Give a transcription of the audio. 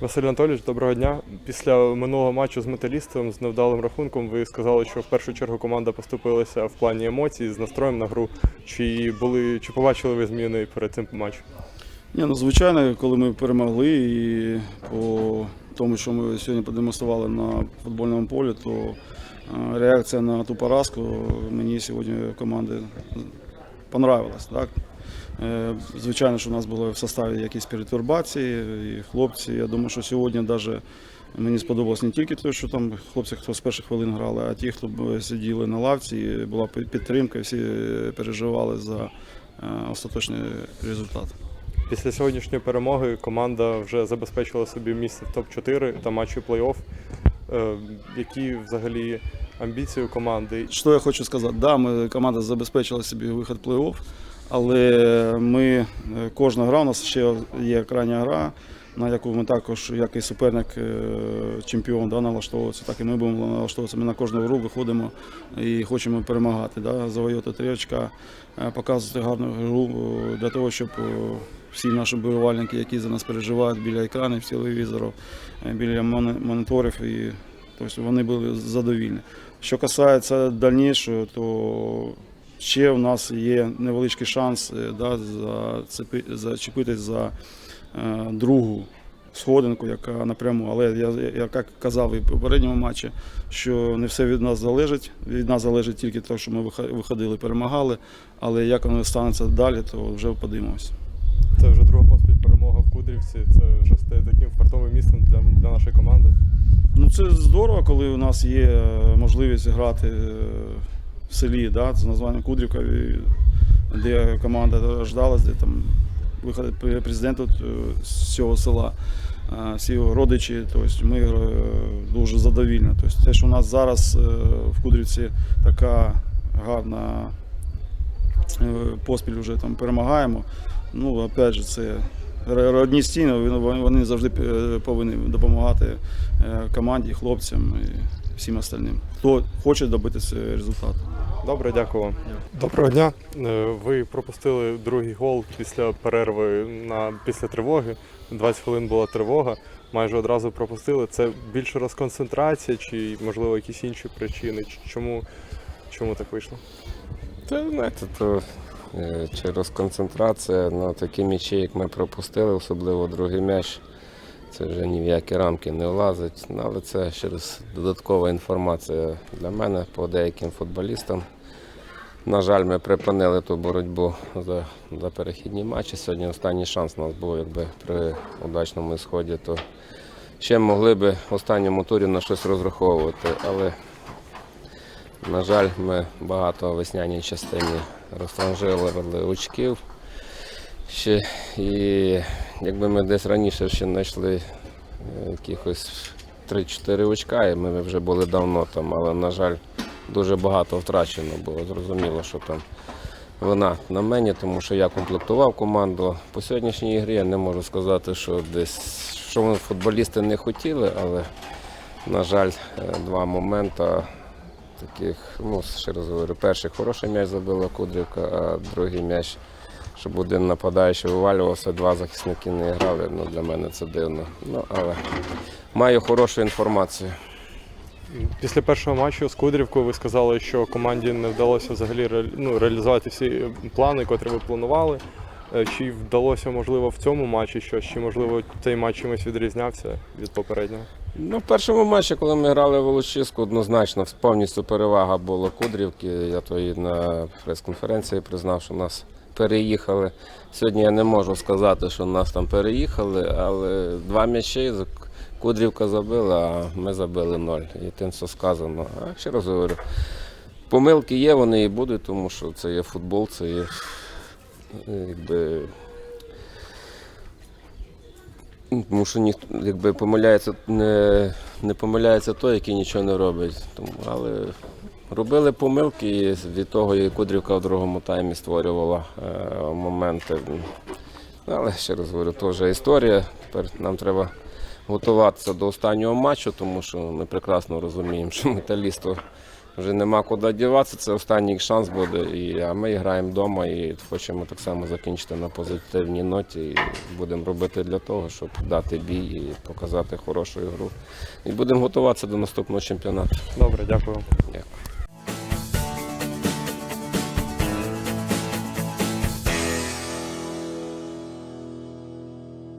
Василь Анатолійович, доброго дня. Після минулого матчу з металістом з невдалим рахунком ви сказали, що в першу чергу команда поступилася в плані емоцій з настроєм на гру. Чи були чи побачили ви зміни перед цим матчем? Ні, ну звичайно, коли ми перемогли і по тому, що ми сьогодні продемонстрували на футбольному полі, то е, реакція на ту поразку мені сьогодні команди понравилась. Так? Е, Звичайно, що у нас були в составі якісь перетурбації, і хлопці. Я думаю, що сьогодні навіть мені сподобалось не тільки те, що там хлопці, хто з перших хвилин грали, а ті, хто сиділи на лавці, була підтримка, всі переживали за е, остаточний результат. Після сьогоднішньої перемоги команда вже забезпечила собі місце в топ-4 та матчі плей-офф. Е, Які взагалі амбіції у команди? Що я хочу сказати? Да, ми, команда забезпечила собі вихід в плей-офф, але ми, е, кожна гра, у нас ще є крайня гра, на яку ми також, як і суперник е, чемпіон, да, налаштовуватися, так і ми будемо налаштовуватися. Ми на кожну гру виходимо і хочемо перемагати, да, завоювати три очка, е, показувати гарну гру для того, щоб всі наші болівальники, які за нас переживають біля екранів, телевізорів, е, біля моніторів, і тобто вони були задовільні. Що касається дальнішого, то ще в нас є невеличкий шанс е, да, зачепитись за е, другу сходинку, яка напряму. Але я, я як казав і в попередньому матчі, що не все від нас залежить. Від нас залежить тільки те, що ми виходили, перемагали. Але як воно станеться далі, то вже подивимося. Це вже друга поспіль перемога в Кудрівці. Це вже стає таким фартовим місцем для, для нашої команди. Ну це здорово, коли у нас є е, можливість грати в селі, да, з названням Кудрівка, де команда ждалась, де там виходить пре- президент е, з цього села, е, всі його родичі. Тобто ми е, дуже задовільні. Тобто те, що у нас зараз е, в Кудрівці така гарна е, поспіль вже там перемагаємо. Ну, опять же, це родні стіни, вони- завжди е, повинні допомагати е, команді, хлопцям всім остальним, хто хоче добитися результату. Добре, дякую вам. Доброго дня. Е, Ви пропустили другий гол після перерви на після тривоги. 20 хвилин була тривога. Майже одразу пропустили. Це більше розконцентрація, чи можливо якісь інші причини? Чому, чому так вийшло? Та знаєте, то е, через концентрація на такі м'ячі, як ми пропустили, особливо другий м'яч, це вже ні в які рамки не влазить. Але це через додаткова інформація для мене по деяким футболістам. На жаль, ми припинили ту боротьбу за, за перехідні матчі. Сьогодні останній шанс у нас був, якби при удачному ісході, то ще могли би в останньому турі на щось розраховувати. Але на жаль, ми багато весняній частині розтранжили очків. Ще, і якби ми десь раніше ще знайшли е, якихось 3-4 очка, і ми вже були давно там, але, на жаль, дуже багато втрачено було. Зрозуміло, що там вона на мені, тому що я комплектував команду. По сьогоднішній грі я не можу сказати, що десь що вони футболісти не хотіли, але, на жаль, е, два моменти таких, ну, ще раз говорю, перший хороший м'яч забила Кудрівка, а другий м'яч, щоб один нападаючий вивалювався, два захисники не грали. Ну, для мене це дивно. Ну, але маю хорошу інформацію. Після першого матчу з Кудрівкою ви сказали, що команді не вдалося взагалі ну, реалізувати всі плани, котрі ви планували. Е, Чи вдалося, можливо, в цьому матчі щось, чи можливо цей матч чимось відрізнявся від попереднього? Ну, в першому матчі, коли ми грали в Волочиську, однозначно повністю перевага була Кудрівки. Я то і на прес-конференції признав, що нас переїхали. Сьогодні я не можу сказати, що нас там переїхали, але два м'ячі Кудрівка забила, а ми забили ноль. І тим все сказано. А ще раз говорю, помилки є, вони і будуть, тому що це є футбол, це є якби. Тому що ніхто якби помиляється, не, не помиляється той, який нічого не робить. Тому, але робили помилки, і від того і Кудрівка в другому таймі створювала е, моменти. Але ще раз говорю, то вже історія. Тепер нам треба готуватися до останнього матчу, тому що ми прекрасно розуміємо, що металісту вже нема куди діватися. Це останній шанс буде. І, а ми граємо вдома і хочемо так само закінчити на позитивній ноті. І будемо робити для того, щоб дати бій і показати хорошу ігру. І будемо готуватися до наступного чемпіонату. Добре, дякую.